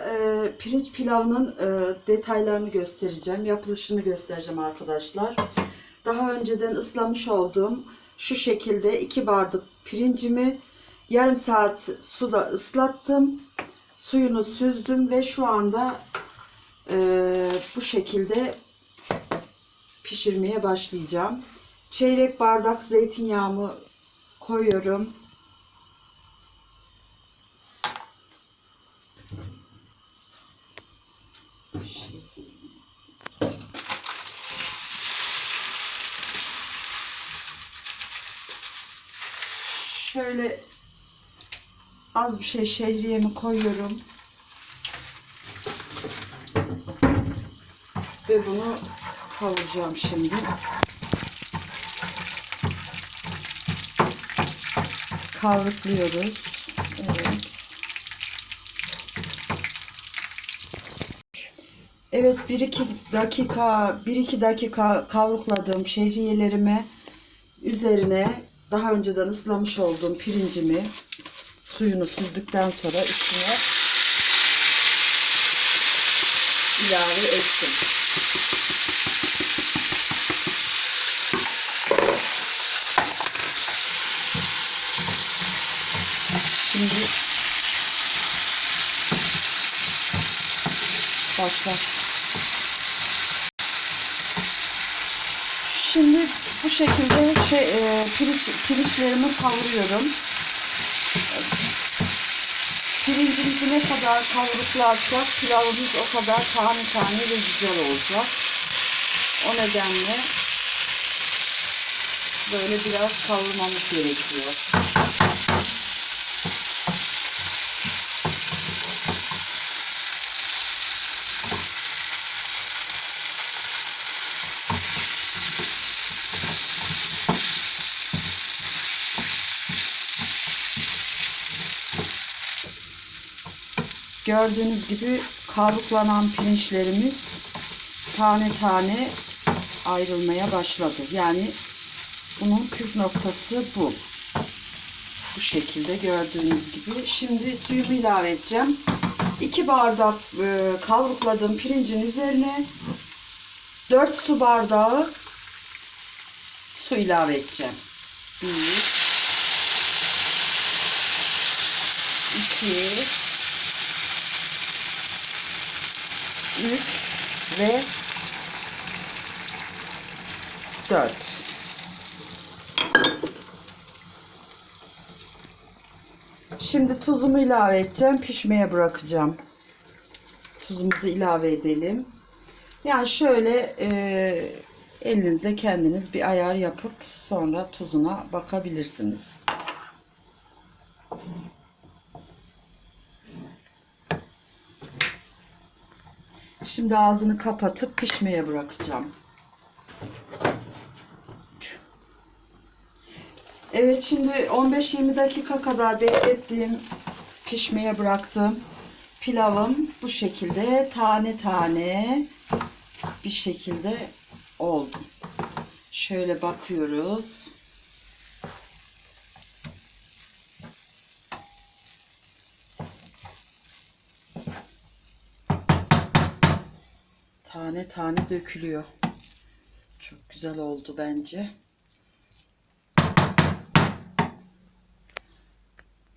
Ee, pirinç pilavının e, detaylarını göstereceğim. Yapılışını göstereceğim arkadaşlar. Daha önceden ıslamış olduğum şu şekilde iki bardak pirincimi yarım saat suda ıslattım. Suyunu süzdüm ve şu anda e, bu şekilde pişirmeye başlayacağım. Çeyrek bardak zeytinyağımı koyuyorum. Şöyle az bir şey şehriyemi koyuyorum. Ve bunu kavuracağım şimdi. Kavrukluyoruz. Evet. Evet 1-2 dakika 1-2 dakika kavrukladığım şehriyelerimi üzerine daha önceden ıslamış olduğum pirincimi suyunu süzdükten sonra üstüne ilave ettim. Şimdi başla. Şimdi bu şekilde şey e, pirinç, pirinçlerimi kavuruyorum. Pirincimizi ne kadar kavuruklarsak pilavımız o kadar tane tane ve güzel olacak. O nedenle böyle biraz kavurmamız gerekiyor. Gördüğünüz gibi kabruklanan pirinçlerimiz tane tane ayrılmaya başladı. Yani bunun püf noktası bu. Bu şekilde gördüğünüz gibi. Şimdi suyumu ilave edeceğim. 2 bardak e, kavrukladığım pirincin üzerine 4 su bardağı su ilave edeceğim. 1 2 3 ve 4. Şimdi tuzumu ilave edeceğim. Pişmeye bırakacağım. Tuzumuzu ilave edelim. Yani şöyle e, elinizle kendiniz bir ayar yapıp sonra tuzuna bakabilirsiniz. Şimdi ağzını kapatıp pişmeye bırakacağım. Evet şimdi 15-20 dakika kadar beklettiğim pişmeye bıraktım. Pilavım bu şekilde tane tane bir şekilde oldu. Şöyle bakıyoruz. Tane tane dökülüyor. Çok güzel oldu bence.